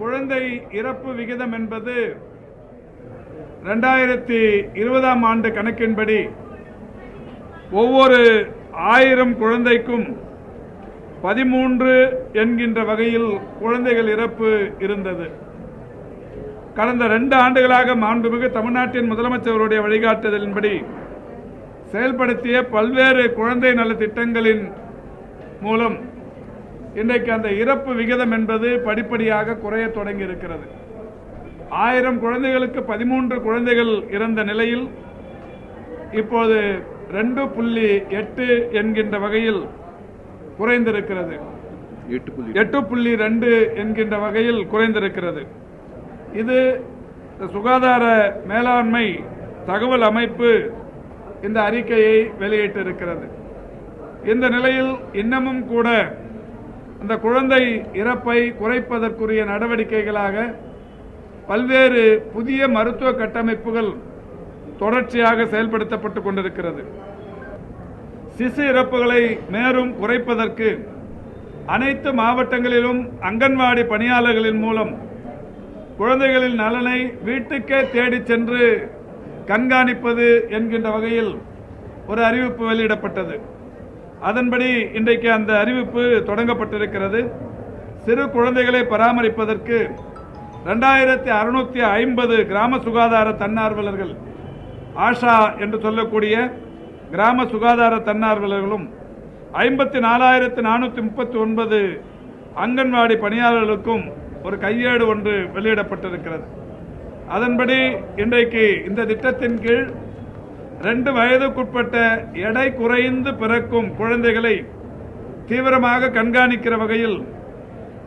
குழந்தை இறப்பு விகிதம் என்பது ரெண்டாயிரத்தி இருபதாம் ஆண்டு கணக்கின்படி ஒவ்வொரு ஆயிரம் குழந்தைக்கும் பதிமூன்று என்கின்ற வகையில் குழந்தைகள் இறப்பு இருந்தது. கடந்த ரெண்டு ஆண்டுகளாக மாண்புமிகு தமிழ்நாட்டின் முதலமைச்சருடைய வழிகாட்டுதலின்படி செயல்படுத்திய பல்வேறு குழந்தை நல திட்டங்களின் மூலம் இன்றைக்கு அந்த இறப்பு விகிதம் என்பது படிப்படியாக குறைய தொடங்கி இருக்கிறது ஆயிரம் குழந்தைகளுக்கு பதிமூன்று குழந்தைகள் இறந்த நிலையில் இப்போது ரெண்டு புள்ளி எட்டு என்கின்ற வகையில் குறைந்திருக்கிறது. எட்டு புள்ளி ரெண்டு என்கின்ற வகையில் குறைந்திருக்கிறது. இது சுகாதார மேலாண்மை தகவல் அமைப்பு இந்த அறிக்கையை வெளியிட்டிருக்கிறது. இந்த நிலையில் இன்னமும் கூட அந்த குழந்தை இறப்பை குறைப்பதற்குரிய நடவடிக்கைகளாக பல்வேறு புதிய மருத்துவ கட்டமைப்புகள் தொடர்ச்சியாக செயல்படுத்தப்பட்டு கொண்டிருக்கிறது. சிசு இறப்புகளை மேலும் குறைப்பதற்கு அனைத்து மாவட்டங்களிலும் அங்கன்வாடி பணியாளர்களின் மூலம் குழந்தைகளின் நலனை வீட்டுக்கே தேடிச் சென்று கண்காணிப்பது என்கின்ற வகையில் ஒரு அறிவிப்பு வெளியிடப்பட்டது. அதன்படி இன்றைக்கு அந்த அறிவிப்பு தொடங்கப்பட்டிருக்கிறது. சிறு குழந்தைகளை பராமரிப்பதற்கு ரெண்டாயிரத்தி அறுநூத்தி ஐம்பது கிராம சுகாதார தன்னார்வலர்கள் ஆஷா என்று சொல்லக்கூடிய கிராம சுகாதார தன்னார்வலர்களும் ஐம்பத்தி நாலாயிரத்து நானூற்றி முப்பத்தி ஒன்பது அங்கன்வாடி பணியாளர்களுக்கும் ஒரு கையேடு ஒன்று வெளியிடப்பட்டிருக்கிறது. அதன்படி இன்றைக்கு இந்த திட்டத்தின் கீழ் ரெண்டு வயதுக்குட்பட்ட எடை குறைந்து பிறக்கும் குழந்தைகளை தீவிரமாக கண்காணிக்கிற வகையில்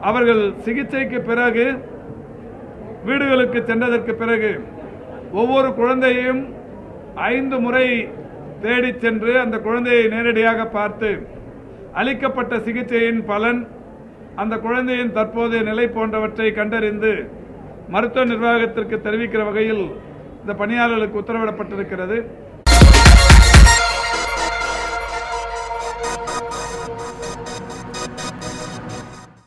அவர்கள் சிகிச்சைக்கு பிறகு வீடுகளுக்கு சென்றதற்கு பிறகு ஒவ்வொரு குழந்தையையும் ஐந்து முறை தேடிச் சென்று அந்த குழந்தையை நேரடியாக பார்த்து அளிக்கப்பட்ட சிகிச்சையின் பலன் அந்த குழந்தையின் தற்போதைய நிலை போன்றவற்றை கண்டறிந்து மருத்துவ நிர்வாகத்திற்கு தெரிவிக்கிற வகையில் இந்த பணியாளர்களுக்கு உத்தரவிடப்பட்டிருக்கிறது.